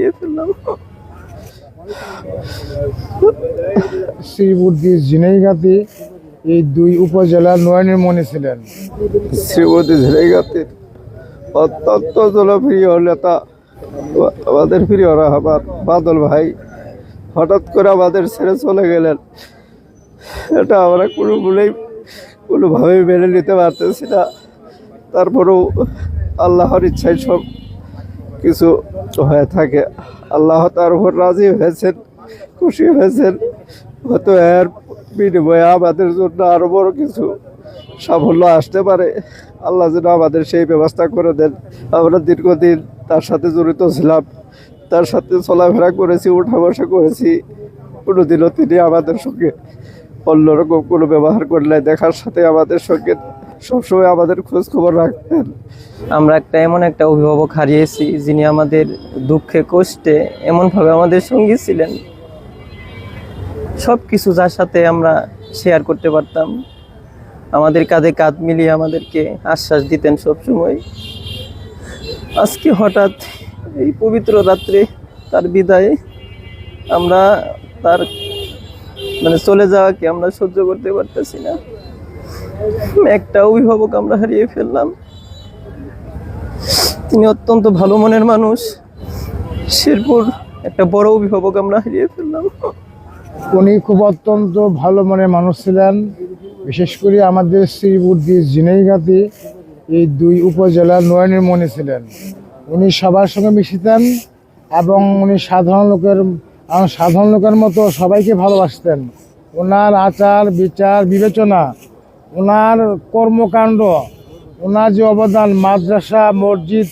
হারিয়ে ফেললাম ঝিনাইগাতি এই দুই উপজেলার নয়নের মনে ছিলেন। শ্রীমতী ঝিনাইগাতির অত্যন্ত জনপ্রিয় নেতা আমাদের প্রিয় আমার বাদল ভাই হঠাৎ করে আমাদের ছেড়ে চলে গেলেন। এটা আমরা কোনো বলেই কোনোভাবেই মেনে নিতে পারতেছি না। তারপরেও আল্লাহর ইচ্ছায় সব কিছু হয়ে থাকে। আল্লাহ তার উপর রাজি হয়েছেন, খুশি হয়েছেন। হয়তো এর বিনিময়ে আমাদের জন্য আরও বড় কিছু সাফল্য আসতে পারে। আল্লাহ যেন আমাদের সেই ব্যবস্থা করে দেন। আমরা দীর্ঘদিন তার সাথে জড়িত ছিলাম, তার সাথে চলাফেরা করেছি উঠা বসা করেছি। কোনোদিনও তিনি আমাদের সঙ্গে অন্যরকম কোনো ব্যবহার করলে, দেখার সাথে আমাদের সঙ্গে সবসময় আমাদের খোঁজ খবর রাখতেন। আমরা একটা এমন একটা অভিভাবক হারিয়েছি, যিনি আমাদের দুঃখে, কষ্টে এমনভাবে আমাদের সঙ্গী ছিলেন। সব কিছু যার সাথে আমরা শেয়ার করতে পারতাম। আমাদের কাঁধে কাঁধ মিলিয়ে আমাদেরকে আশ্বাস দিতেন সব সময় আজকে হঠাৎ এই পবিত্র রাত্রে তার বিদায়ে, আমরা তার মানে চলে যাওয়াকে আমরা সহ্য করতে পারতেছি না। একটা অভিভাবক আমরা হারিয়ে ফেললাম। তিনি অত্যন্ত ভালো মনের মানুষ। শেরপুর একটা বড় অভিভাবক আমরা হারিয়ে ফেললাম। উনি খুব অত্যন্ত ভালো মনের মানুষ ছিলেন। বিশেষ করে আমাদের শ্রীপুর শ্রীবুদ্ধি ঝিনাইগাতি এই দুই উপজেলার নয়নের মনে ছিলেন। উনি সবার সঙ্গে মিশিতেন এবং উনি সাধারণ লোকের সাধারণ লোকের মতো সবাইকে ভালোবাসতেন। ওনার আচার, বিচার, বিবেচনা ওনার কর্মকাণ্ড, ওনার যে অবদান, মাদ্রাসা, মসজিদ,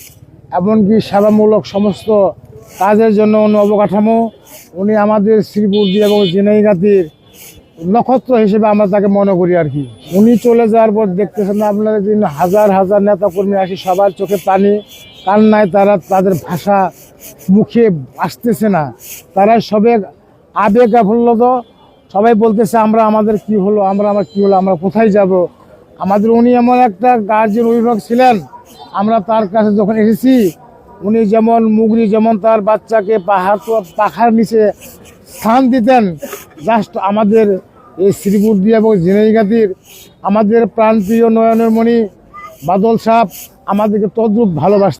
এমনকি সেবামূলক সমস্ত কাজের জন্য উনি অবকাঠামো, উনি আমাদের শ্রীবুদ্ধি এবং জিনাইগাতির নক্ষত্র হিসেবে আমরা তাকে মনে করি আর কি। উনি চলে যাওয়ার পর দেখতেছেন আপনারা যে হাজার হাজার নেতা কর্মী আসি, সবার চোখে পানি, কান্নায় তারা তাদের ভাষা মুখে আসতেছে না। তারা সবে আবেগ আফল্লত সবাই বলতেছে, আমরা, আমাদের কি হলো? আমরা, আমার কি হলো? আমরা কোথায় যাব? আমাদের উনি এমন একটা গার্জেন অভিভাবক ছিলেন। আমরা তার কাছে যখন এসেছি, উনি যেমন মুগরি, যেমন তার বাচ্চাকে পাহাড় পাখার নিচে স্থান দিতেন জাস্ট আমাদের এই শ্রীবুদ্ধি এবং জিনাইগাতির আমাদের প্রাণপ্রিয় নয়নের মণি বাদল সাপ আমাদেরকে তদ্রুপ ভালোবাসতেন।